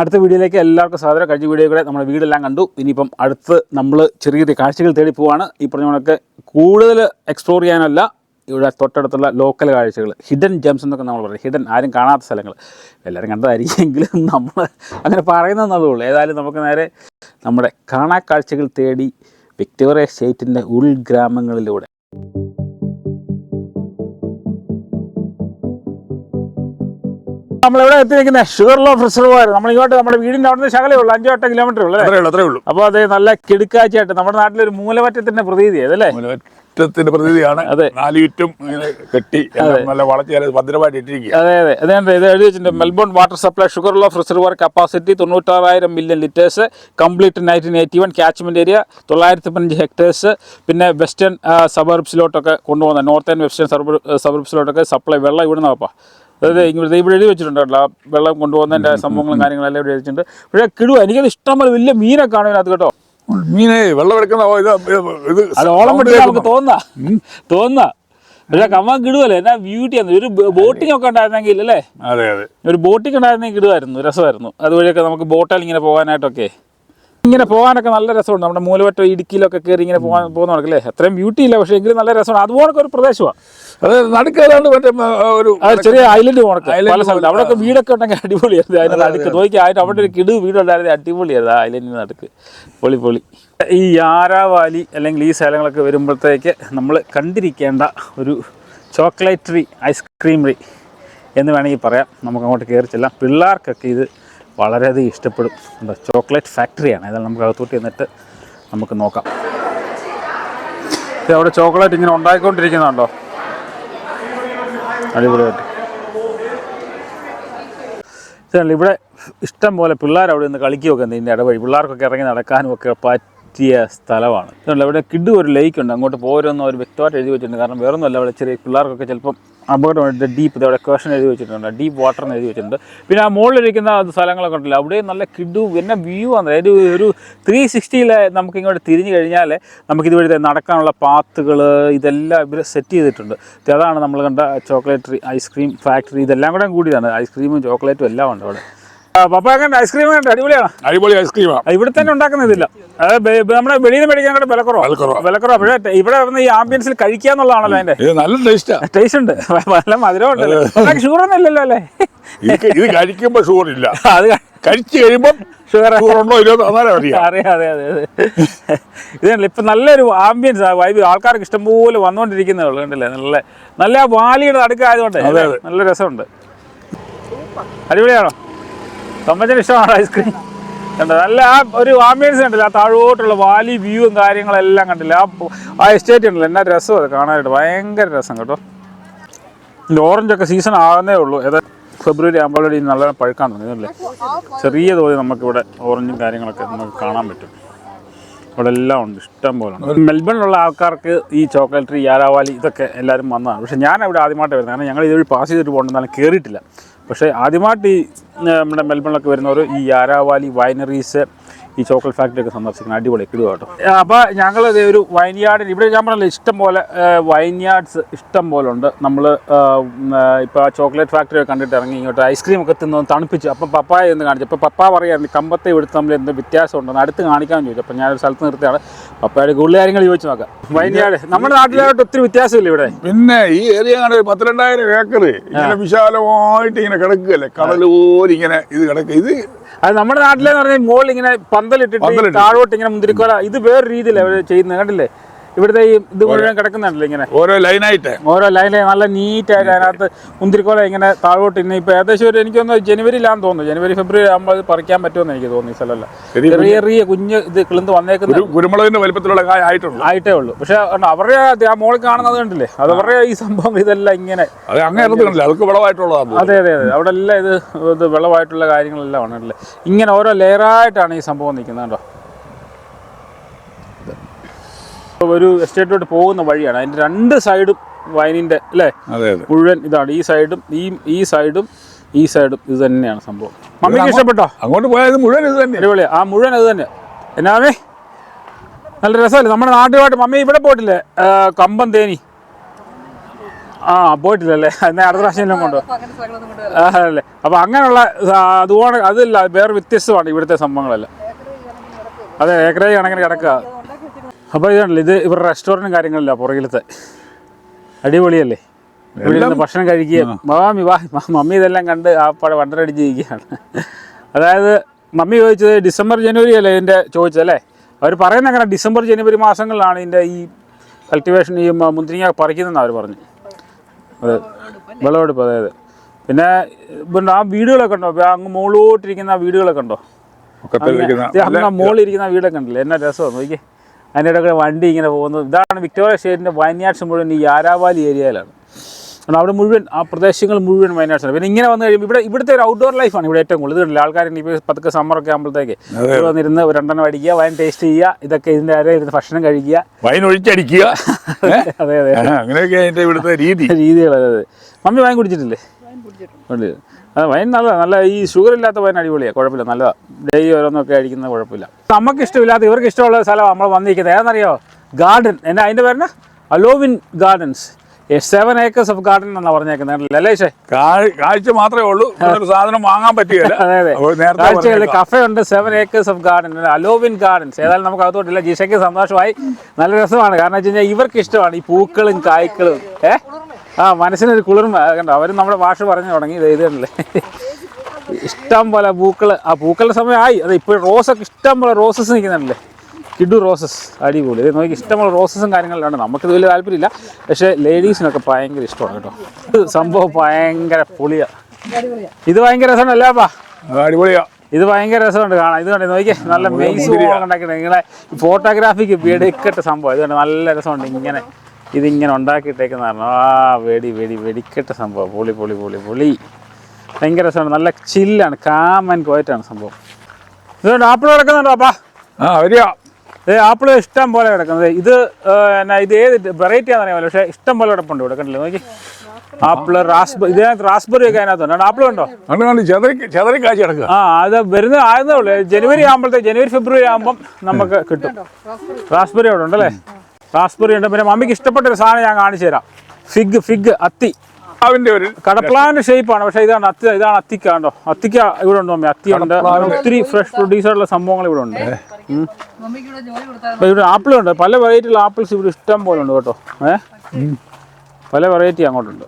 അടുത്ത വീഡിയോയിലേക്ക് എല്ലാവർക്കും സാധനം കഴിഞ്ഞ വീഡിയോ കൂടെ നമ്മുടെ വീടെല്ലാം കണ്ടു. ഇനിയിപ്പം അടുത്ത് നമ്മൾ ചെറിയ ചെറിയ കാഴ്ചകൾ തേടി പോവാണ്. ഈ പറഞ്ഞ കണക്ക് കൂടുതൽ എക്സ്പ്ലോർ ചെയ്യാനല്ല ഇവിടെ തൊട്ടടുത്തുള്ള ലോക്കൽ കാഴ്ചകൾ. ഹിഡൻ ജംസ് എന്നൊക്കെ നമ്മൾ പറയും. ഹിഡൻ ആരും കാണാത്ത സ്ഥലങ്ങൾ. എല്ലാവരും കണ്ടതായിരിക്കുമെങ്കിലും നമ്മൾ അങ്ങനെ പറയുന്നതെന്നുള്ളൂ ഏതായാലും നമുക്ക് നേരെ നമ്മുടെ കാണാ കാഴ്ചകൾ തേടി വിക്ടോറിയ സ്റ്റേറ്റിന്റെ ഉൾഗ്രാമങ്ങളിലൂടെ. നമ്മളെവിടെ എത്തിയിരിക്കുന്നത്? ഷുഗർ ലോ റിസർവോയർ നമ്മൾ ഇങ്ങോട്ട് നമ്മുടെ വീടിന്റെ അവിടുന്ന് ശകലേ ഉള്ളൂ. അഞ്ചോ എട്ടോ കിലോമീറ്റർ ഉള്ളൂ അത്രേ ഉള്ളൂ അപ്പോൾ അത് നല്ല കിടുക്കാഴ്ചയായിട്ട് നമ്മുടെ നാട്ടിലൊരു മൂലവറ്റത്തിന്റെ പ്രതീതി അതല്ലേ മുലറ്റത്തിന്റെ പ്രതിനിധിയാണ് അതെ. നാല് ചുറ്റും കെട്ടി നല്ല ഭദ്രമായിട്ട് ഇട്ടിരിക്കുക. അതെ അതെ. അതുകൊണ്ട് ഇത് എഴുതി വെച്ചിട്ടുണ്ട്. Melbourne water supply sugar of reservoir capacity തൊണ്ണൂറ്റാറായിരം million litres complete nineteen eighty one catchment area തൊള്ളായിരത്തി പതിനഞ്ച് ഹെക്ടേഴ്സ് പിന്നെ വെസ്റ്റേൺ സബർബ്സിലോട്ടൊക്കെ കൊണ്ടുപോകുന്ന നോർത്തേൺ വെസ്റ്റേൺ സബർബ്സിലോട്ടൊക്കെ സപ്ലൈ വെള്ളം ഇവിടുന്ന് വാപ്പാ അതായത് ഇവിടെ ഇവിടെ എഴുതി വെച്ചിട്ടുണ്ട് കേട്ടോ. ആ വെള്ളം കൊണ്ടുപോകുന്നതിന്റെ സംഭവങ്ങളും കാര്യങ്ങളെല്ലാം ഇവിടെ എഴുതിയിട്ടുണ്ട്. വെച്ചിട്ടുണ്ട് പക്ഷേ കിടുവ എനിക്കത് ഇഷ്ടംപോലെ വലിയ മീനെ കാണും അതിനകത്ത് കേട്ടോ മീനെ വെള്ളം എടുക്കുന്ന ഇത് അത് ഓളം sound നമുക്ക് തോന്നാ. തോന്നാ. പക്ഷേ കമ്മാൻ കിടുവല്ലേ എന്നാ ബ്യൂട്ടി ഒരു ബോട്ടിംഗ് ഒക്കെ ഉണ്ടായിരുന്നെങ്കിൽ അല്ലേ അതെ അതെ. ഒരു ബോട്ടിംഗ് ഉണ്ടായിരുന്നെങ്കിൽ കിടുവായിരുന്നു രസമായിരുന്നു. അതുവഴിയൊക്കെ നമുക്ക് ബോട്ടിൽ ഇങ്ങനെ പോകാനായിട്ടൊക്കെ. ഇങ്ങനെ പോകാനൊക്കെ നല്ല രസമുണ്ട്. നമ്മുടെ മൂലവറ്റ ഇടുക്കിയിലൊക്കെ കയറി ഇങ്ങനെ പോകാൻ പോകുന്ന അല്ലേ അത്രയും ബ്യൂട്ടി ഇല്ല പക്ഷേ എങ്കിലും നല്ല രസമാണ് അതുപോലൊക്കെ ഒരു പ്രദേശമാണ് അത് നടുക്കേതാണ്ട് മറ്റേ ഒരു ചെറിയ ഐലൻഡ് പോണക്ക് പല സ്ഥലത്ത്. അവിടെയൊക്കെ വീടൊക്കെ ഉണ്ടെങ്കിൽ അടിപൊളിയായിരുന്നു. അതിനകത്ത് നടുക്ക് നോക്കി ആയിട്ട് അവിടെ ഒരു കിടു വീടുണ്ടായിരുന്നു. അടിപൊളിയായിരുന്നു ആ ഐലൻഡിന് നടുക്ക്. പൊളി പൊളി. ഈ യാരാവാലി അല്ലെങ്കിൽ ഈ സ്ഥലങ്ങളൊക്കെ വരുമ്പോഴത്തേക്ക് നമ്മൾ കണ്ടിരിക്കേണ്ട ഒരു ചോക്ലേറ്ററി ഐസ്ക്രീമറി എന്ന് വേണമെങ്കിൽ പറയാം. നമുക്ക് അങ്ങോട്ട് കയറി ചെല്ലാം. പിള്ളേർക്കൊക്കെ ഇത് വളരെയധികം ഇഷ്ടപ്പെടും. എന്താ ചോക്ലേറ്റ് ഫാക്ടറിയാണ്. ഏതായാലും നമുക്ക് അകത്തോട്ട് ചെന്നിട്ട് നമുക്ക് നോക്കാം. അവിടെ ചോക്ലേറ്റ് ഇങ്ങനെ ഉണ്ടായിക്കൊണ്ടിരിക്കുന്നുണ്ടോ? അടിപൊളിയായിട്ട്. ഇതാണ് ഇവിടെ ഇഷ്ടം പോലെ പിള്ളേർ അവിടെ നിന്ന് കളിക്കുകയൊക്കെ ഇതിന്റെ ഇടവഴി. പിള്ളേർക്കൊക്കെ ഇറങ്ങി നടക്കാനും ഒക്കെ പറ്റിയ സ്ഥലമാണ്. ഇതുണ്ട് ഇവിടെ കിഡ് ഒരു ലേക്ക് ഉണ്ട്. അങ്ങോട്ട് പോരുമെന്ന് അവർ വ്യക്തമായിട്ട് എഴുതി വെച്ചിട്ടുണ്ട്. കാരണം വേറൊന്നുമല്ല അവിടെ ചെറിയ പിള്ളേർക്കൊക്കെ ചിലപ്പം അപകടമുണ്ട് ഡീപ്പ് ഇതവിടെ ക്വസ്റ്റൻ എഴുതി വെച്ചിട്ടുണ്ട്. ഡീപ്പ് വാട്ടർ എന്ന് എഴുതി വെച്ചിട്ടുണ്ട്. പിന്നെ ആ മുകളിലിരിക്കുന്ന സ്ഥലങ്ങളൊക്കെ ഉണ്ടല്ലോ. അവിടെ നല്ല കിഡു എന്നെ വ്യൂ ആണ്. ഒരു ഒരു ത്രീ സിക്സ്റ്റിയിൽ നമുക്ക് ഇങ്ങോട്ട് തിരിഞ്ഞു കഴിഞ്ഞാൽ നമുക്ക് ഇതുവഴി നടക്കാനുള്ള പാത്തുകൾ ഇതെല്ലാം ഇവർ സെറ്റ് ചെയ്തിട്ടുണ്ട്. അതാണ് നമ്മൾ കണ്ട ചോക്ലേറ്ററി ഐസ്ക്രീം ഫാക്ടറി ഇതെല്ലാം കൂടെ കൂടിയതാണ്. ഐസ്ക്രീമും ചോക്ലേറ്റും എല്ലാം ഉണ്ട് അവിടെ. പപ്പ ഐസ്ക്രീം കണ്ട അടിപൊളിയാണ്? അടിപൊളി ഐസ്ക്രീമാണ് ഇവിടെ തന്നെ ഉണ്ടാക്കുന്നതില്ല നമ്മുടെ വെളിയിൽ നിന്ന് മേടിക്കാൻ കൂടെ വിലക്കുറവ്. വിലക്കുറവ്. വിലക്കുറവാ. പക്ഷേ ഇവിടെ വന്ന് ഈ ആംബിയൻസിൽ കഴിക്കുക എന്നുള്ളതാണല്ലോ അതിന്റെ. നല്ല ടേസ്റ്റാ ടേസ്റ്റ് ഉണ്ട്. നല്ല മധുരം ഉണ്ട്. ഷുഗർ ഒന്നും ഇല്ലല്ലോ അല്ലേ? ഇത് കഴിക്കുമ്പോ ഷുഗർ ഇല്ല. അത് കഴിച്ചു കഴിയുമ്പോൾ ഷുഗർ ഷുഗർ ഉണ്ടോ ഇല്ലയോ അറിയാം. അറിയാം അതെ അതെ അതെ ഇതല്ല ഇപ്പൊ നല്ലൊരു ആംബിയൻസ് വൈബ് ആൾക്കാർക്ക് ഇഷ്ടംപോലെ വന്നുകൊണ്ടിരിക്കുന്നേ ഉള്ളൂ കണ്ടില്ലേ? നല്ല നല്ല വാലിയുടെ അടുക്കായതുകൊണ്ട്. നല്ല രസമുണ്ട്. അടിപൊളിയാണോ? തൊമ്മച്ചന് ഇഷ്ടമാണ് ഐസ്ക്രീം കണ്ടോ? നല്ല ആ ഒരു ആംബിയൻസ് കണ്ടില്ല ആ താഴോട്ടുള്ള വാലി വ്യൂവും കാര്യങ്ങളെല്ലാം കണ്ടില്ല? ആ ആ എസ്റ്റേറ്റ് ഉണ്ടല്ലോ. എന്നാ രസം അത് കാണാനായിട്ട്. ഭയങ്കര രസം കേട്ടോ. ഓറഞ്ചൊക്കെ സീസൺ ആകുന്നേ ഉള്ളൂ. ഏതാ ഫെബ്രുവരി ആകുമ്പോഴേ നല്ല പഴുക്കാൻ തുടങ്ങിയല്ലേ ചെറിയ തോതിൽ നമുക്കിവിടെ ഓറഞ്ചും കാര്യങ്ങളൊക്കെ നമുക്ക് കാണാൻ പറ്റും. ഇവിടെ എല്ലാം ഉണ്ട്. ഇഷ്ടം പോലെ ഉണ്ട്. മെൽബണിലുള്ള ആൾക്കാർക്ക് ഈ ചോക്ലേറ്റ് യാരാവാലി ഇതൊക്കെ എല്ലാവരും വന്നതാണ്. പക്ഷേ ഞാൻ ഇവിടെ ആദ്യമായിട്ട് വരുന്നത്. കാരണം ഞങ്ങൾ ഇതുവഴി പാസ് ചെയ്തിട്ട് പോകണമെന്നാലും കയറിയിട്ടില്ല പക്ഷേ ആദ്യമായിട്ട് ഈ നമ്മുടെ മെൽബണിലൊക്കെ വരുന്നവർ ഈ യാരാവാലി വൈനറീസ് ഈ ചോക്ലേറ്റ് ഫാക്ടറി ഒക്കെ സന്ദർശിക്കണം അടിപൊളി കിടുക കേട്ടോ. അപ്പോൾ ഞങ്ങൾ ഒരു വൈൻയാർഡിൽ ഇവിടെ ഞാൻ പറഞ്ഞില്ല ഇഷ്ടം പോലെ വൈൻയാർഡ്സ് ഇഷ്ടം പോലെ ഉണ്ട്. നമ്മൾ ഇപ്പോൾ ആ ചോക്ലേറ്റ് ഫാക്ടറി ഒക്കെ കണ്ടിട്ട് ഇറങ്ങി ഇങ്ങോട്ട് ഐസ്ക്രീം ഒക്കെ തിന്നു തണുപ്പിച്ച്. അപ്പം പപ്പായ എന്ന് കാണിച്ചു. അപ്പോൾ പപ്പ പറയായിരുന്നു കമ്പത്തെ ഇവിടുത്തെ തമ്മിൽ എന്ത് വ്യത്യാസമുണ്ടെന്ന് അടുത്ത് കാണിക്കാൻ ചോദിച്ചു. അപ്പോൾ ഞാനൊരു സ്ഥലത്ത് നിർത്തിയാണ് പപ്പയുടെ കൂടുതൽ കാര്യങ്ങൾ ചോദിച്ചു നോക്കാം. വൈൻയാർഡ് നമ്മുടെ നാട്ടിലായിട്ട് ഒത്തിരി വ്യത്യാസമില്ല ഇവിടെ? പിന്നെ ഈ ഏരിയ കണ്ട് പത്തിരണ്ടായിരം ഏക്കർ ഇങ്ങനെ വിശാലമായിട്ട് ഇങ്ങനെ കിടക്കുകയല്ലേ? കടൽ പോലെ ഇങ്ങനെ ഇത് കിടക്കുക. ഇത് അത് നമ്മുടെ നാട്ടിലെന്ന് പറഞ്ഞാൽ മുകളിൽ ഇങ്ങനെ പന്തലിട്ടിട്ട്. താഴോട്ട് ഇങ്ങനെ മുന്തിരിക്കോല. ഇത് വേറെ രീതിയിലാണ് ചെയ്യുന്നത്. കണ്ടില്ലേ? ഇവിടുത്തെ ഈ ഇത് മുഴുവൻ കിടക്കുന്നുണ്ടല്ലോ ഇങ്ങനെ. ഓരോ ലൈനായിട്ട്. ഓരോ ലൈനായി നല്ല നീറ്റായിട്ട് അതിനകത്ത് മുന്തിരിക്കോല ഇങ്ങനെ താഴോട്ട് ഇന്ന് ഇപ്പൊ ഏകദേശം ഒരു എനിക്കൊന്ന് ജനുവരിയിലാന്ന് തോന്നുന്നു. ജനുവരി ഫെബ്രുവരി ആകുമ്പോൾ അത് പറിക്കാൻ പറ്റുമെന്ന് എനിക്ക് തോന്നുന്നു ഈ സ്ഥലമല്ല. ചെറിയ ചെറിയ കുഞ്ഞ് ഇത് കിളിന്ത് വന്നേക്കുന്ന ഒരു കുരുമുളകിന്റെ വലിപ്പത്തിലുള്ള കായ ആയിട്ടുണ്ട് ആയിട്ടേ ഉള്ളൂ. പക്ഷെ അവരുടെ ആ മോളിൽ കാണുന്നത് കണ്ടില്ലേ? അത് അവരുടെ ഈ സംഭവം ഇതെല്ലാം ഇങ്ങനെ അത് അതെ അതെ അവിടെ എല്ലാം ഇത് ഇത് വെള്ളമായിട്ടുള്ള കാര്യങ്ങളെല്ലാം ആണ് ഇങ്ങനെ ഓരോ ലെയറായിട്ടാണ് ഈ സംഭവം നിൽക്കുന്നത് കേട്ടോ ഒരു എസ്റ്റേറ്റിലോട്ട് പോകുന്ന വഴിയാണ്. അതിന്റെ രണ്ട് സൈഡും വൈനിന്റെ അല്ലേ? മുഴുവൻ ഇതാണ്. ഈ സൈഡും ഈ ഈ സൈഡും ഈ സൈഡും ഇത് തന്നെയാണ് സംഭവം. മമ്മിക്ക് ഇഷ്ടപ്പെട്ടോ? അങ്ങോട്ട് പോയത് മുഴുവൻ ഇത് തന്നെ. അടിപൊളി ആ മുഴുവൻ അത് തന്നെ. എന്നാമേ നല്ല രസമല്ലേ? നമ്മുടെ നാട്ടിലുമായിട്ട് മമ്മി ഇവിടെ പോയിട്ടില്ലേ? കമ്പം തേനി. ആ പോയിട്ടില്ലല്ലേ എന്നാൽ അടുത്ത പ്രാവശ്യം കൊണ്ടോ അല്ലേ? അപ്പൊ അങ്ങനെയുള്ള അതുപോലെ അതില്ല. വേറെ വ്യത്യസ്തമാണ് ഇവിടുത്തെ സംഭവങ്ങളെല്ലാം. അതെ ഏക്കറേജ് കണക്കിന് കിടക്കുക അപ്പോൾ ഇതാണല്ലോ ഇത് ഇവരുടെ റെസ്റ്റോറന്റും കാര്യങ്ങളല്ല പുറകിലത്തെ. അടിപൊളിയല്ലേ? ഇവിടെ ഭക്ഷണം കഴിക്കുക. മാമി വാ മ- മമ്മി ഇതെല്ലാം കണ്ട് ആ പട വണ്ടരടിച്ച് ഇരിക്കുകയാണ് അതായത് മമ്മി ചോദിച്ചത് ഡിസംബർ ജനുവരി അല്ലേ ഇതിന്റെ ചോദിച്ചതല്ലേ അവർ പറയുന്ന അങ്ങനെ ഡിസംബർ ജനുവരി മാസങ്ങളിലാണ് ഇതിന്റെ ഈ കൾട്ടിവേഷൻ ഈ മുന്തിരിങ്ങ പറിക്കുന്നതെന്ന് അവർ പറഞ്ഞു. അതെ വിളവെടുപ്പ് അതെ അതെ പിന്നെ ആ വീടുകളൊക്കെ ഉണ്ടോ? അങ്ങ് മുകളിലോട്ടിരിക്കുന്ന വീടുകളൊക്കെ ഉണ്ടോ? ഇരിക്കുന്ന വീടൊക്കെ ഉണ്ടല്ലോ? എന്നാ രസമാണ് നോക്കി അതിന്റെ ഇടയ്ക്ക് വണ്ടി ഇങ്ങനെ പോകുന്നത്. ഇതാണ് വിക്ടോറിയ സ്റ്റേറ്റിന്റെ വയനാട്സ് മുഴുവൻ ഈ യാരാവാലി ഏരിയയിലാണ്. കാരണം അവിടെ മുഴുവൻ ആ പ്രദേശങ്ങൾ മുഴുവൻ വയനാട്സാണ് പിന്നെ ഇങ്ങനെ വന്നു കഴിയുമ്പോൾ ഇവിടെ ഇവിടുത്തെ ഒരു ഔട്ട്ഡോർ ലൈഫാണ് ഇവിടെ ഏറ്റവും കൂടുതൽ. ഇതുണ്ട് ആൾക്കാർ ഇപ്പോൾ പതുക്കെ സമ്മറൊക്കെ ആകുമ്പോഴത്തേക്ക് ഇവിടെ വന്നിരുന്ന് രണ്ടെണ്ണം അടിക്കുക വൈൻ ടേസ്റ്റ് ചെയ്യുക ഇതൊക്കെ ഇതിന്റെ അര ഇരുന്ന് ഭക്ഷണം കഴിക്കുക. വൈൻ ഒഴിച്ചടിക്കുക? അതെ അതെ അങ്ങനെയൊക്കെ അതിന്റെ ഇവിടുത്തെ രീതി. രീതികൾ അതെ അതെ. Mummy wine കുടിച്ചിട്ടില്ലേ? വൈൻ നല്ലതാണ് നല്ല ഈ ഷുഗർ ഇല്ലാത്ത വൈൻ അടിപൊളിയാണ് കുഴപ്പമില്ല നല്ലതാണ് ഡെയിലി ഓരോന്നൊക്കെ അടിക്കുന്നത് കുഴപ്പമില്ല. നമുക്ക് ഇഷ്ടമില്ലാത്ത ഇവർക്ക് ഇഷ്ടമുള്ള സ്ഥലമാണ് നമ്മൾ വന്നിരിക്കുന്നത്. ഏതെന്നറിയോ ഗാർഡൻ എന്നാ അതിന്റെ പേരെന്നാ? Alowyn gardens seven acres of garden എന്നാണ് പറഞ്ഞേക്കുന്നത്. ലലേഷേ കാ- കാഴ്ച മാത്രമേ ഉള്ളൂ. സാധനം വാങ്ങാൻ പറഞ്ഞേക്കാം. കഫേ ഉണ്ട് seven acres of garden Alowyn gardens ഏതായാലും നമുക്ക് അകത്തോട്ടില്ല. ജിഷയ്ക്ക് സന്തോഷമായി. നല്ല രസമാണ്. കാരണം വെച്ച് കഴിഞ്ഞാൽ ഇവർക്ക് ഇഷ്ടമാണ് ഈ പൂക്കളും കായ്ക്കളും. ഏ? ആ മനസ്സിനൊരു കുളിർമ. കണ്ടോ? അവരും നമ്മുടെ ഭാഷ പറഞ്ഞു തുടങ്ങി. ഇത് ഇത് ഇഷ്ടം പോലെ പൂക്കൾ ആ പൂക്കളുടെ സമയമായി. അത് ഇപ്പോൾ റോസൊക്കെ ഇഷ്ടം പോലെ റോസസ് നിൽക്കുന്നുണ്ടല്ലേ? കിഡു റോസസ് അടിപൊളി. ഇത് നോക്കി ഇഷ്ടമുള്ള റോസസും കാര്യങ്ങളിലാണ് നമുക്കിത് വലിയ താല്പര്യമില്ല. പക്ഷേ ലേഡീസിനൊക്കെ ഭയങ്കര ഇഷ്ടമാണ് കേട്ടോ. ഇത് സംഭവം ഭയങ്കര പൊളിയാ. ഇത് ഭയങ്കര രസമാണ് അപ്പാ? അടിപൊളിയാ. ഇത് ഭയങ്കര രസമുണ്ട് കാണാൻ. ഇത് കണ്ടേ നോക്കിയേ? നല്ല മെയ്സ് ഉണ്ടാക്കിയിട്ട് നിങ്ങളെ ഫോട്ടോഗ്രാഫിക്ക് എടുക്കട്ടെ സംഭവം. ഇത് കണ്ടേ നല്ല രസമുണ്ട് ഇങ്ങനെ. ഇതിങ്ങനെ ഉണ്ടാക്കിയിട്ടേക്കുന്നതാണ് ആ വെടി വെടി വെടിക്കെട്ട സംഭവം. പൊളി പൊളി പൊളി പൊളി. ഭയങ്കര രസമാണ്. നല്ല ചില്ലാണ് കാമൻ ആൻഡ് കോയറ്റാണ് സംഭവം. ഇതുകൊണ്ട് ആപ്പിൾ കിടക്കുന്നുണ്ടോ അപ്പാ? ആ വരിക. ഏ ആപ്പിൾ ഇഷ്ടം പോലെ കിടക്കുന്നത് ഇത് എന്നാ ഇത് ഏത് വെറൈറ്റി ആണെന്ന് അറിയാമല്ലോ പക്ഷേ ഇഷ്ടം പോലെ കിടപ്പുണ്ട് ഇവിടെ കണ്ടില്ലേ? നോക്കി. ആപ്പിൾ റാസ്ബെറി ഇതിനകത്ത് റാസ്ബെറി ഒക്കെ അതിനകത്തുണ്ട് ആപ്പിൾ ഉണ്ടോ? ചെതറി ചെതറി കാഴ്ച കിടക്കുക ആ അത് വരുന്ന ആയതേ ഉള്ളൂ. ജനുവരി ആകുമ്പോഴത്തെ ജനുവരി ഫെബ്രുവരി ആകുമ്പം നമുക്ക് കിട്ടും. റാസ്ബെറി അവിടെ ഉണ്ടല്ലേ? റാസ്ബെറി ഉണ്ട്. പിന്നെ മമ്മിക്ക് ഇഷ്ടപ്പെട്ട ഒരു സാധനം ഞാൻ കാണിച്ചു തരാം. ഫിഗ് ഫിഗ് അത്തി. അതിന്റെ ഒരു കടപ്ലാവിന്റെ ഷേപ്പാണ് പക്ഷെ ഇതാണ് അത്തി ഇതാണ് അത്തിക്ക കണ്ടോ? അത്തിക്ക ഇവിടെ ഉണ്ട് മമ്മി. അത്തി ഉണ്ട്. ഒത്തിരി ഫ്രഷ് പ്രൊഡ്യൂസറുള്ള സംഭവങ്ങൾ ഇവിടെ ഉണ്ട്. ഇവിടെ ആപ്പിൾ ഉണ്ട്. പല വെറൈറ്റിയുള്ള ആപ്പിൾസ് ഇവിടെ ഇഷ്ടം പോലെ ഉണ്ട് കേട്ടോ. ഏഹ് പല വെറൈറ്റി അങ്ങോട്ടുണ്ട്.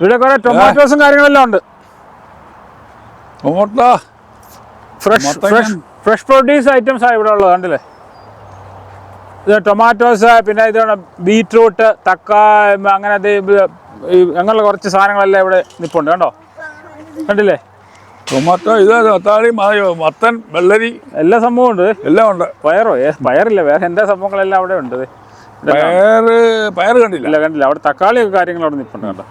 ഇവിടെ കുറെ ടൊമാറ്റോസും കാര്യങ്ങളെല്ലാം ഉണ്ട്. Fresh fresh fresh produce items ആണ് ഇവിടെ ഉള്ളത്. കണ്ടില്ലേ? ഇത് ടൊമാറ്റോസ് പിന്നെ ഇതാണ് ബീറ്റ്റൂട്ട് തക്കാ അങ്ങനെ ഇത് ഇത് ഈ അങ്ങനെയുള്ള കുറച്ച് സാധനങ്ങളെല്ലാം ഇവിടെ നിൽപ്പുണ്ട് കണ്ടോ? കണ്ടില്ലേ? ടൊമാറ്റോ ഇത് തക്കാളി മത്തൻ വെള്ളരി. എല്ലാ സംഭവം ഉണ്ട്. എല്ലാം ഉണ്ട്. പയറോ? പയറില്ല. വേറെ എന്താ സംഭവങ്ങളെല്ലാം അവിടെ ഉണ്ട്? പയർ പയർ കണ്ടില്ല. കണ്ടില്ല. അവിടെ തക്കാളിയൊക്കെ കാര്യങ്ങൾ അവിടെ നിൽപ്പുണ്ട് കണ്ടോ?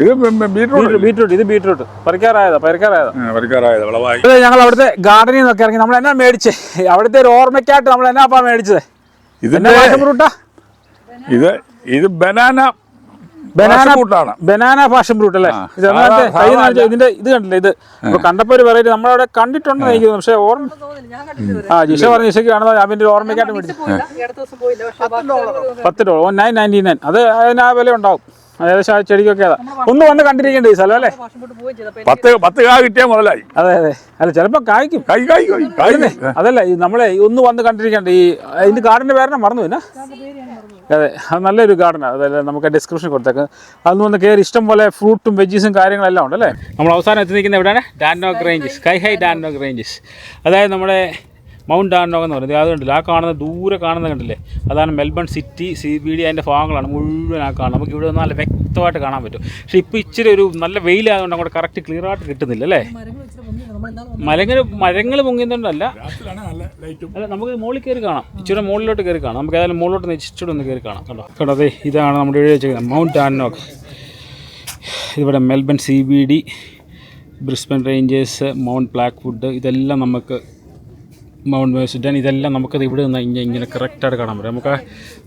ഇത് ബീറ്റ്റൂട്ട്. ബീറ്റ്റൂട്ട് ഇത് ബീറ്റ്റൂട്ട്. പറിക്കാറായതാ പറിക്കാറായതാ. വരക്കാറായത് വിളവായി. ഞങ്ങൾ അവിടുത്തെ ഗാർഡനിൽ നിന്നൊക്കെ ഇറങ്ങി നമ്മൾ എന്നാ മേടിച്ചേ? അവിടുത്തെ ഒരു ഓർമ്മയ്ക്കായിട്ട് നമ്മൾ എന്നാ അപ്പാ മേടിച്ചത്? ഇതിന്റെ ഫ്രൂട്ടാ? ഇത് ഇത് ബനാന ബനാന ഫ്രൂട്ടാണ്. ബനാന ഫാഷൻ ഫ്രൂട്ട് അല്ലേ. ഇത് ഇതിന്റെ ഇത് കണ്ടില്ലേ ഇത്? കണ്ടപ്പോ ഒരു വെറൈറ്റി നമ്മളവിടെ കണ്ടിട്ടുണ്ടെന്ന് എനിക്ക് പക്ഷേ ഓർമ്മ ആ ജിഷ പറഞ്ഞ ജിഷയ്ക്ക് കാണുന്നത് അതിന്റെ ഒരു ഓർമ്മയ്ക്കായിട്ട് മേടിച്ചു. പോയില്ല ഈ അടുത്ത ദിവസം പോയില്ല പക്ഷെ ബാക്കി സ്ഥലങ്ങളൊക്കെ പത്ത് ഡോളർ. നയൻ നയന്റി നയൻ അത് അതിന് ആ വില ഉണ്ടാവും. ഏകദേശം ആ ചെടിക്കൊക്കെ അതാ. ഒന്ന് വന്ന് കണ്ടിരിക്കേണ്ട ഈ സ്ഥലം അല്ലേ? പത്ത് പത്ത് കാ കിട്ടിയാൽ മുതലായി. അതെ അതെ. അല്ല ചിലപ്പോ കായ്ക്കും. കൈ കൈ കൈ കൈ അതല്ല ഈ നമ്മളെ ഈ ഒന്ന് വന്ന് കണ്ടിരിക്കേണ്ട ഈ ഇതിന്റെ ഗാർഡന്റെ പേരെ മറന്നു പിന്നെ അതെ അത് നല്ലൊരു ഗാർഡനാണ് അതല്ല നമുക്ക് ഡിസ്ക്രിപ്ഷൻ കൊടുത്തേക്ക്. അതൊന്ന് വന്ന് കയറി ഇഷ്ടം പോലെ ഫ്രൂട്ടും വെജീസും കാര്യങ്ങളെല്ലാം ഉണ്ടല്ലേ? നമ്മൾ അവസാനം എത്തി നിൽക്കുന്നത് എവിടെയാണ്? Dandenong ranges sky high Dandenong ranges അതായത് നമ്മുടെ മൗണ്ട് ഡാൻഡോക്ക് എന്ന് പറയുന്നത്. അത് ആ കാണുന്ന ദൂരെ കാണുന്ന കണ്ടില്ലേ അതാണ് Melbourne city C B D അതിന്റെ ഭാഗങ്ങളാണ്. മുഴുവൻ ആ കാണുന്നത്. നമുക്ക് ഇവിടെ നല്ല വ്യക്തമായിട്ട് കാണാൻ പറ്റും. പക്ഷേ ഇപ്പോൾ ഇച്ചിരി ഒരു നല്ല വെയിലായതുകൊണ്ട് അങ്ങോട്ട് കറക്റ്റ് ക്ലിയർ ആയിട്ട് കിട്ടുന്നില്ല അല്ലേ? മരങ്ങൾ മരങ്ങൾ പൊങ്ങിയതുകൊണ്ടല്ല. അല്ല നമുക്ക് മുകളിൽ കയറി കാണാം. ഇച്ചിരി മുകളിലോട്ട് കയറി കാണാം. നമുക്ക് ഏതായാലും മുകളിലോട്ട് ഇച്ചിരി ഒന്ന് കയറി കാണാം. കേട്ടോ കേട്ടോ അതെ ഇതാണ് നമ്മുടെ ഇവിടെ മൗണ്ട് ആൻഡോക്ക് ഇവിടെ Melbourne C B D Brisbane rangers mount Blackwood ഇതെല്ലാം നമുക്ക് മൗണ്ട് മേഴ്സിഡൻ ഇതെല്ലാം നമുക്കത് ഇവിടെ നിന്ന് ഇങ്ങനെ ഇങ്ങനെ കറക്റ്റായിട്ട് കാണാൻ പറ്റും. നമുക്ക്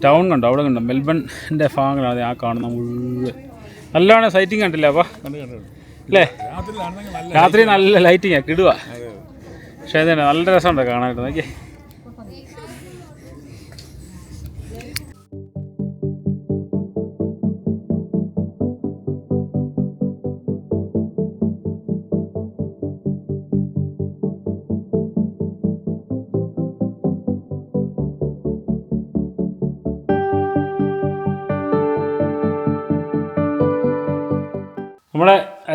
ടൗൺ കണ്ടോ? അവിടെ കണ്ടോ? മെൽബണിന്റെ ഭാഗങ്ങളാണ് ആ കാണുന്ന മുഴുവൻ. നല്ലതാണ് സൈറ്റിംഗ് കണ്ടില്ല? അപ്പോൾ അല്ലേ രാത്രി നല്ല ലൈറ്റിങ്ങാണ് കിടുവാ. പക്ഷേ അതന്നെ നല്ല രസമുണ്ടോ കാണാനായിട്ട്. നോക്കിയേ.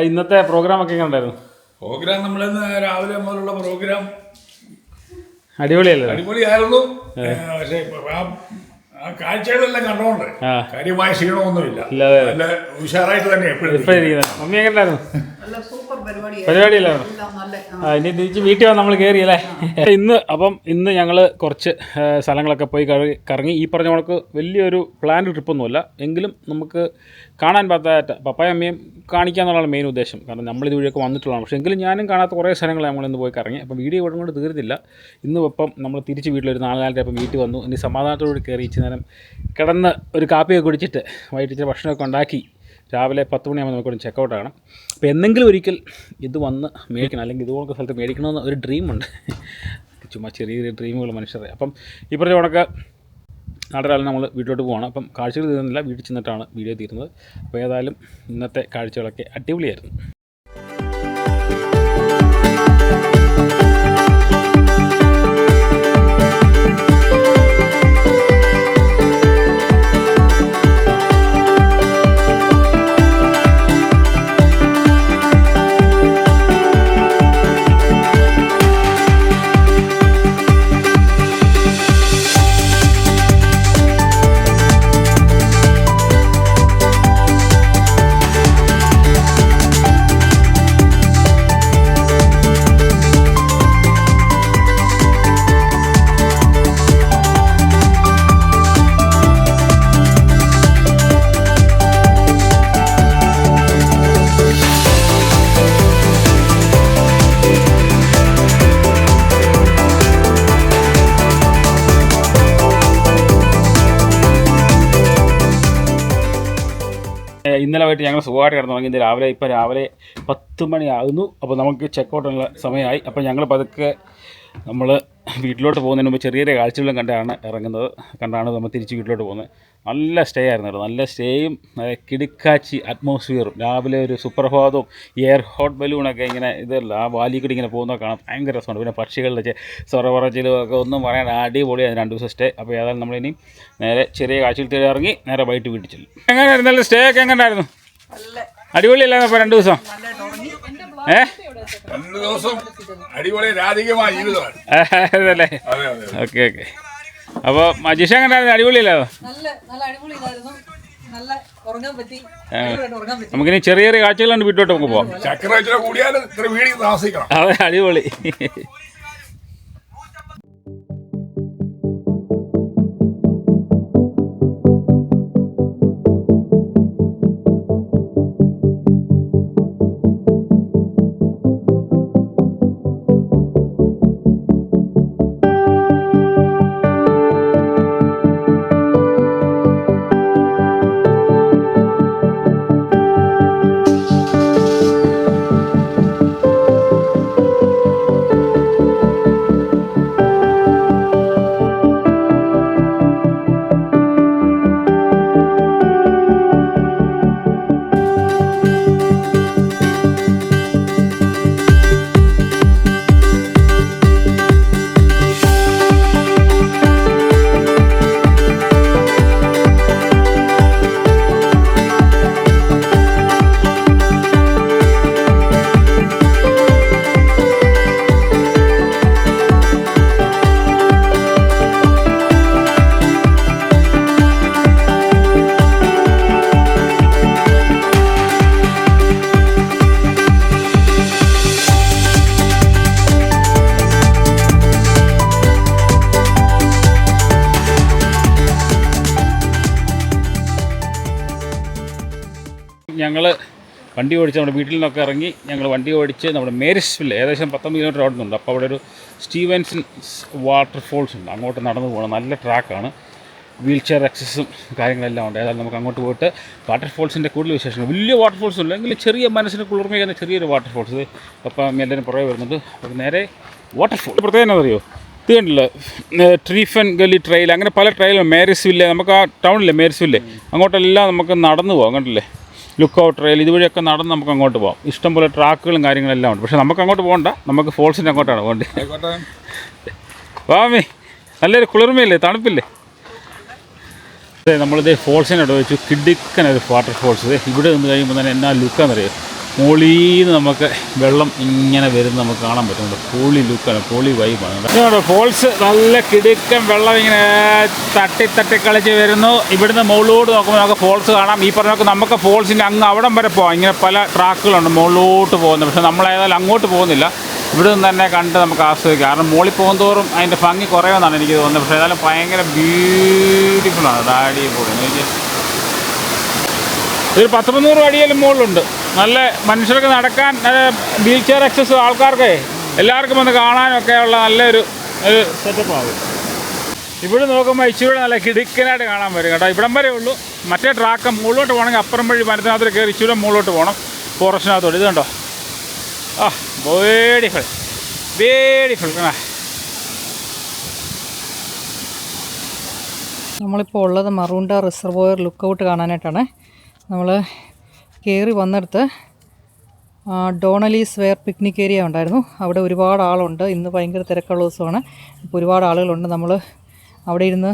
നമ്മുടെ പ്രോഗ്രാം ഇന്നത്തെ പ്രോഗ്രാമൊക്കെ എങ്ങനെ ഉണ്ടായിരുന്നു പ്രോഗ്രാം നമ്മൾ രാവിലെ മുതലുള്ള പ്രോഗ്രാം അടിപൊളിയല്ലേ? അടിപൊളിയായിരുന്നു. ആയിരുന്നു പക്ഷേ ഇപ്പൊ ആ കാഴ്ചകളെല്ലാം കണ്ടോണ്ട്. കാര്യമായ ക്ഷീണമൊന്നുമില്ല. നല്ല ഉഷാറായിട്ട് തന്നെ എപ്പോഴും മമ്മി എങ്ങനെ ഉണ്ടായിരുന്നു ആ. ഇനി തിരിച്ച് വീട്ടിൽ വന്ന് നമ്മൾ കയറി അല്ലേ? ഇന്ന് അപ്പം ഇന്ന് ഞങ്ങൾ കുറച്ച് സ്ഥലങ്ങളൊക്കെ പോയി കറി കറങ്ങി. ഈ പറഞ്ഞ കണക്ക് വലിയൊരു പ്ലാൻ ട്രിപ്പൊന്നുമല്ല എങ്കിലും നമുക്ക് കാണാൻ പറ്റാത്ത പപ്പായ അമ്മയും കാണിക്കുക എന്നുള്ളതാണ് മെയിൻ ഉദ്ദേശം. കാരണം നമ്മൾ ഇതുവഴിയൊക്കെ വന്നിട്ടുള്ളതാണ്. പക്ഷേ എങ്കിലും ഞാനും കാണാത്ത കുറേ സ്ഥലങ്ങൾ നമ്മൾ ഇന്ന് പോയി കറങ്ങി. അപ്പം വീഡിയോ ഇവിടെ കൊണ്ട് തീർന്നില്ല ഇന്ന് ഇപ്പം നമ്മൾ തിരിച്ച് വീട്ടിലൊരു നാല് നാലര അപ്പം വീട്ടിൽ വന്നു. ഇനി സമാധാനത്തോട് കയറി ഇച്ചിരി നേരം കിടന്ന് ഒരു കാപ്പിയൊക്കെ കുടിച്ചിട്ട് വൈകിട്ട് ഇച്ചിരി ഭക്ഷണമൊക്കെ ഉണ്ടാക്കി രാവിലെ പത്ത് മണിയാകുമ്പോൾ നമുക്കൊരു ആണ്. അപ്പോൾ എന്തെങ്കിലും ഒരിക്കൽ ഇത് വന്ന് മേടിക്കണം അല്ലെങ്കിൽ ഇതുപോലത്തെ സ്ഥലത്ത് മേടിക്കണമെന്ന് ഒരു ഡ്രീമുണ്ട് ചുമ്മാ ചെറിയ ചെറിയ ഡ്രീമുകൾ മനുഷ്യരെ അപ്പം ഈ പറഞ്ഞ കണക്ക് നമ്മൾ വീട്ടിലോട്ട് പോകണം അപ്പം കാഴ്ചകൾ തീർന്നില്ല വീട്ടിൽ ചെന്നിട്ടാണ് വീഡിയോ തീരുന്നത്. അപ്പോൾ ഏതായാലും ഇന്നത്തെ കാഴ്ചകളൊക്കെ അടിപൊളിയായിരുന്നു. ഇന്നലെ വൈകിട്ട് ഞങ്ങൾ സുഖമായിട്ട് കിടന്നു. തുടങ്ങി രാവിലെ ഇപ്പോൾ രാവിലെ പത്ത് മണിയാകുന്നു. അപ്പോൾ നമുക്ക് ചെക്ക് ഔട്ടുള്ള സമയമായി. അപ്പോൾ ഞങ്ങൾ പതുക്കെ നമ്മൾ വീട്ടിലോട്ട് പോകുന്നതിന് മുമ്പ് ചെറിയ ചെറിയ കാഴ്ചകളും കണ്ടാണ് ഇറങ്ങുന്നത്. കണ്ടാണ് നമ്മൾ തിരിച്ച് വീട്ടിലോട്ട് പോകുന്നത്. നല്ല സ്റ്റേ ആയിരുന്നു കേട്ടോ. നല്ല സ്റ്റേയും നല്ല കിടുക്കാച്ചി അറ്റ്മോസ്ഫിയറും രാവിലെ ഒരു സുപ്രഭാതവും എയർ ഹോട്ട് ബലൂണൊക്കെ ഇങ്ങനെ ഇതല്ല ആ വാലി കൂടി ഇങ്ങനെ പോകുന്നത് കാണാൻ ഭയങ്കര രസമുണ്ട് പിന്നെ പക്ഷികളുടെ സ്വറവറച്ചിലും ഒക്കെ ഒന്നും പറയാൻ അടിപൊളിയായിരുന്നു രണ്ട് ദിവസം സ്റ്റേ അപ്പോൾ ഏതായാലും നമ്മളിനി നേരെ ചെറിയ കാഴ്ചയിൽ തേടി ഇറങ്ങി നേരെ വൈകിട്ട് വീട്ടിൽ ചെല്ലും. എങ്ങനെയായിരുന്നു സ്റ്റേ ഒക്കെ എങ്ങനെയായിരുന്നു അടിപൊളിയല്ലായിരുന്നു അപ്പോൾ രണ്ട് ദിവസം? രണ്ട് ദിവസം അടിപൊളി രാധികമായ ജീവിതമാണ്. അതല്ലേ? അതെ അതെ ഓക്കെ ഓക്കെ. അപ്പോൾ മജീഷ എങ്ങനെയായിരുന്നു അടിപൊളിയല്ലോ നല്ല നല്ല അടിപൊളി നല്ല ഉറങ്ങാൻ പറ്റി. നല്ലതായിട്ട് ഉറങ്ങാൻ പറ്റി. നമുക്കിനി ചെറിയ ചെറിയ കാഴ്ചകളുണ്ട് വീട്ടിലോട്ട് നമുക്ക് പോവാം. ചക്ര വെച്ചാൽ കൂടിയാൽ ഇത്ര താമസിക്കണം. അതെ അടിപൊളി. വണ്ടി ഓടിച്ച് നമ്മുടെ വീട്ടിൽ നിന്നൊക്കെ ഇറങ്ങി ഞങ്ങൾ വണ്ടി ഓടിച്ച് നമ്മുടെ മേരിസ്വിൽ ഏകദേശം പത്തൊമ്പത് കിലോമീറ്റർ ഓടുന്നുണ്ട്. അപ്പോൾ അവിടെ ഒരു സ്റ്റീവൻസൺ വാട്ടർഫോൾസ് ഉണ്ട്. അങ്ങോട്ട് നടന്നു പോകണം. നല്ല ട്രാക്കാണ് വീൽ ചെയർ ആക്സസും കാര്യങ്ങളെല്ലാം ഉണ്ട്. ഏതായാലും നമുക്ക് അങ്ങോട്ട് പോയിട്ട് വാട്ടർഫോൾസിന്റെ കൂടുതൽ വിശേഷങ്ങൾ. വലിയ വാട്ടർഫോൾസ് ഉണ്ട് എങ്കിലും ചെറിയ മനസ്സിന് കുളിർമയ്ക്കുന്ന ചെറിയൊരു വാട്ടർഫോൾസ് അപ്പം എല്ലാവരും പുറകെ വരുന്നുണ്ട്. അപ്പോൾ നേരെ വാട്ടർഫോൾ പ്രത്യേകം എന്നാ അറിയോ ഇത് കണ്ടില്ല? ട്രീഫൻ ഗലി ട്രെയിൽ അങ്ങനെ പല ട്രെയിലും മേരിസ്വില്ലെ. നമുക്ക് ആ ടൗണില്ലേ മേരിസ്വില്ലെ. അങ്ങോട്ടെല്ലാം നമുക്ക് നടന്നു പോകാം. കണ്ടില്ലേ? ലുക്ക് ഔട്ട് റെയിൽ ഇതുവഴിയൊക്കെ നടന്ന് നമുക്ക് അങ്ങോട്ട് പോകാം ഇഷ്ടംപോലെ ട്രാക്കുകളും കാര്യങ്ങളെല്ലാം ഉണ്ട്. പക്ഷേ നമുക്ക് അങ്ങോട്ട് പോകണ്ട. നമുക്ക് ഫോൾസിന്റെ അങ്ങോട്ടാണ് പോകേണ്ടത്. വാമി നല്ലൊരു കുളിർമയില്ലേ? തണുപ്പില്ലേ? അതെ നമ്മളിത് ഫോൾസിനോട് വെച്ചു. കിഡിക്കൻ ഒരു വാട്ടർ ഫോൾസ് ഇവിടെ നിന്ന് കഴിയുമ്പോൾ തന്നെ എന്നാ ലുക്കാണെന്നറിയോ മോളീന്ന് നമുക്ക് വെള്ളം ഇങ്ങനെ വരുന്നത് നമുക്ക് കാണാൻ പറ്റുന്നുണ്ട്. പോളി ലുക്കാണ് പോളി വൈബാണ് ഫോൾസ് നല്ല കിടുക്കൻ വെള്ളം ഇങ്ങനെ തട്ടി തട്ടി കളിച്ച് വരുന്നു. ഇവിടുന്ന് മുകളിലോട്ട് നോക്കുമ്പോൾ നമുക്ക് ഫോൾസ് കാണാം. ഈ പറഞ്ഞ നമുക്ക് ഫോൾസിന്റെ അങ്ങ് അവിടം വരെ പോകാം ഇങ്ങനെ പല ട്രാക്കുകളുണ്ട് മുകളിലോട്ട് പോകുന്നത്. പക്ഷേ നമ്മളേതായാലും അങ്ങോട്ട് പോകുന്നില്ല. ഇവിടെ നിന്ന് തന്നെ കണ്ട് നമുക്ക് ആസ്വദിക്കാം. കാരണം മുകളിൽ പോകുന്തോറും അതിന്റെ ഭംഗി കുറയുമെന്നാണ് എനിക്ക് തോന്നുന്നത്. പക്ഷേ ഏതായാലും ഭയങ്കര ബ്യൂട്ടിഫുള്ളാണ് ഡാഡി പോകുന്നത് ഒരു പത്ത് മുന്നൂറ് അടിയിലും മുകളിലുണ്ട്. നല്ല മനുഷ്യർക്ക് നടക്കാൻ വീൽ ചെയർ ആക്സസ് ആൾക്കാർക്ക് എല്ലാവർക്കും ഒന്ന് കാണാനൊക്കെയുള്ള നല്ലൊരു ഒരു സെറ്റപ്പ് ആകും ഇവിടെ നോക്കുമ്പോൾ ഇച്ചിരി നല്ല കിടുക്കനായിട്ട് കാണാൻ വരും കേട്ടോ. ഇവിടം വരെ ഉള്ളൂ. മറ്റേ ട്രാക്ക് മുകളിലോട്ട് പോകണമെങ്കിൽ അപ്പുറം വഴി മരത്തിനകത്ത് കയറി ഇച്ചിരി മുകളിലോട്ട് പോകണം. ഫോറസ്റ്റിനകത്തോട്ട് ഇത് കണ്ടോ? ആ ബ്യൂട്ടിഫുൾ ബ്യൂട്ടിഫുൾ നമ്മളിപ്പോൾ ഉള്ളത് മറൂണ്ട റിസർവോയർ ലുക്കൗട്ട് കാണാനായിട്ടാണ്. നമ്മൾ കയറി വന്നിടത്ത് ഡോണലീസ് വെയർ പിക്നിക് ഏരിയ ഉണ്ടായിരുന്നു. അവിടെ ഒരുപാട് ആളുണ്ട്. ഇന്ന് ഭയങ്കര തിരക്കുള്ള ദിവസമാണ്. ഇപ്പോൾ ഒരുപാട് ആളുകളുണ്ട്. നമ്മൾ അവിടെ ഇരുന്ന്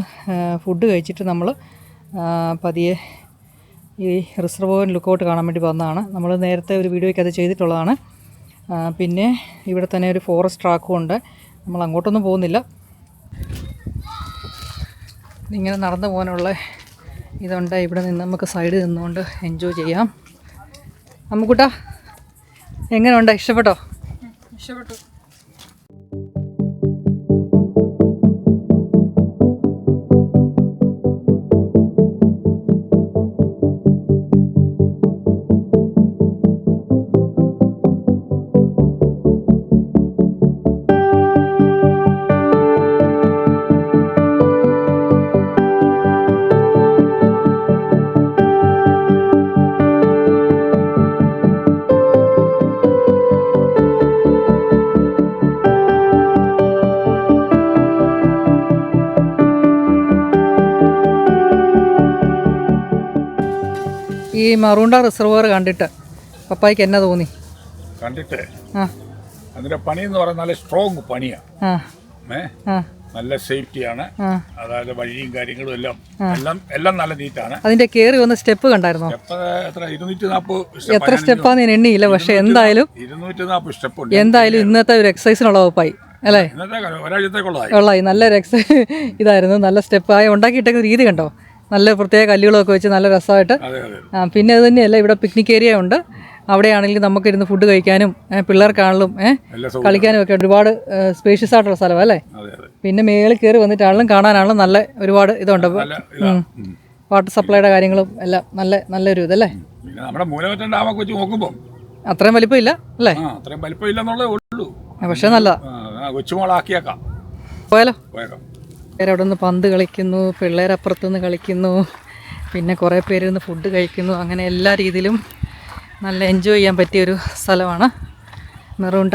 ഫുഡ് കഴിച്ചിട്ട് നമ്മൾ പതിയെ ഈ റിസർവോയർ ലുക്കൗട്ട് കാണാൻ വേണ്ടി വന്നതാണ്. നമ്മൾ നേരത്തെ ഒരു വീഡിയോയ്ക്ക് അത് ചെയ്തിട്ടുള്ളതാണ്. പിന്നെ ഇവിടെ തന്നെ ഒരു ഫോറസ്റ്റ് ട്രാക്കും ഉണ്ട്. നമ്മൾ അങ്ങോട്ടൊന്നും പോകുന്നില്ല. ഇങ്ങനെ നടന്നു പോകാനുള്ള ഇതുണ്ട്. ഇവിടെ നിന്ന് നമുക്ക് സൈഡിൽ നിന്നുകൊണ്ട് എൻജോയ് ചെയ്യാം. അമ്മുക്കുട്ടാ എങ്ങനെയുണ്ട് ഇഷ്ടപ്പെട്ടോ? ഇഷ്ടപ്പെട്ടു. ഈ മറൂണ്ട റിസർവോയർ കണ്ടിട്ട്. പപ്പായ്ക്ക് എന്നാ തോന്നി? കണ്ടിട്ട്? ആ. അതിന്റെ പണി എന്ന് പറഞ്ഞാൽ നല്ല സ്ട്രോങ് പണിയാ. ആ. ഏ? ആ. നല്ല സേഫ്റ്റിയാണ് അതായത് വഴിയും കാര്യങ്ങളും എല്ലാം എല്ലാം എല്ലാം നല്ല നീറ്റാണ് അതിന്റെ കേറി വന്ന സ്റ്റെപ്പ് കണ്ടായിരുന്നോ? എത്ര? ഇരുന്നൂറ്റി നാൽപ്പത് എത്ര സ്റ്റെപ്പാന്ന് ഞാൻ എണ്ണിയില്ല. പക്ഷെ എന്തായാലും ഇരുന്നൂറ്റി നാൽപ്പത് സ്റ്റെപ്പ് ഉണ്ട്. എന്തായാലും ഇന്നത്തെ ഒരു എക്സസൈസിനുള്ള വകുപ്പായി. അല്ലേ? ഇന്നത്തെ നല്ലൊരു ഒരാഴ്ചത്തേക്കുള്ളതായി. നല്ല എക്സ ഇതായിരുന്നു. നല്ല സ്റ്റെപ്പായി ഉണ്ടാക്കിയിട്ടേക്കുന്ന രീതി കണ്ടോ? നല്ല പ്രത്യേക കല്ലുകളൊക്കെ വെച്ച് നല്ല രസമായിട്ട്. പിന്നെ അത് തന്നെയല്ല ഇവിടെ പിക്നിക് ഏരിയ ഉണ്ട്. അവിടെയാണെങ്കിൽ നമുക്കിരുന്ന് ഫുഡ് കഴിക്കാനും പിള്ളേർക്കാണെങ്കിലും കളിക്കാനും ഒക്കെ ഒരുപാട് സ്പേഷ്യസ് ആയിട്ടുള്ള സ്ഥലം അല്ലേ? പിന്നെ മേളിൽ കയറി വന്നിട്ടാണെങ്കിലും കാണാനാണെങ്കിലും നല്ല ഒരുപാട് ഇതുണ്ട്. വാട്ടർ സപ്ലൈയുടെ കാര്യങ്ങളും എല്ലാം നല്ല നല്ലൊരു ഇതല്ലേ പിന്നെ നമ്മുടെ മൂലമറ്റം ഡാമൊക്കെ വെച്ച് നോക്കുമ്പോൾ അത്രയും വലിപ്പമില്ല അല്ലേ? ആ അത്രയും വലിപ്പം ഉള്ളൂ. പക്ഷേ നല്ലതാ. കൊച്ചുമോളാക്കിയേക്കാം. പോയാലോ? പോയേക്കാം. അവിടെ നിന്ന് പന്ത് കളിക്കുന്നു പിള്ളേരപ്പുറത്തുനിന്ന് കളിക്കുന്നു പിന്നെ കുറേ പേര് ഇരുന്ന് ഫുഡ് കഴിക്കുന്നു. അങ്ങനെ എല്ലാ രീതിയിലും നല്ല എൻജോയ് ചെയ്യാൻ പറ്റിയൊരു സ്ഥലമാണ്. മെറൂണ്ട.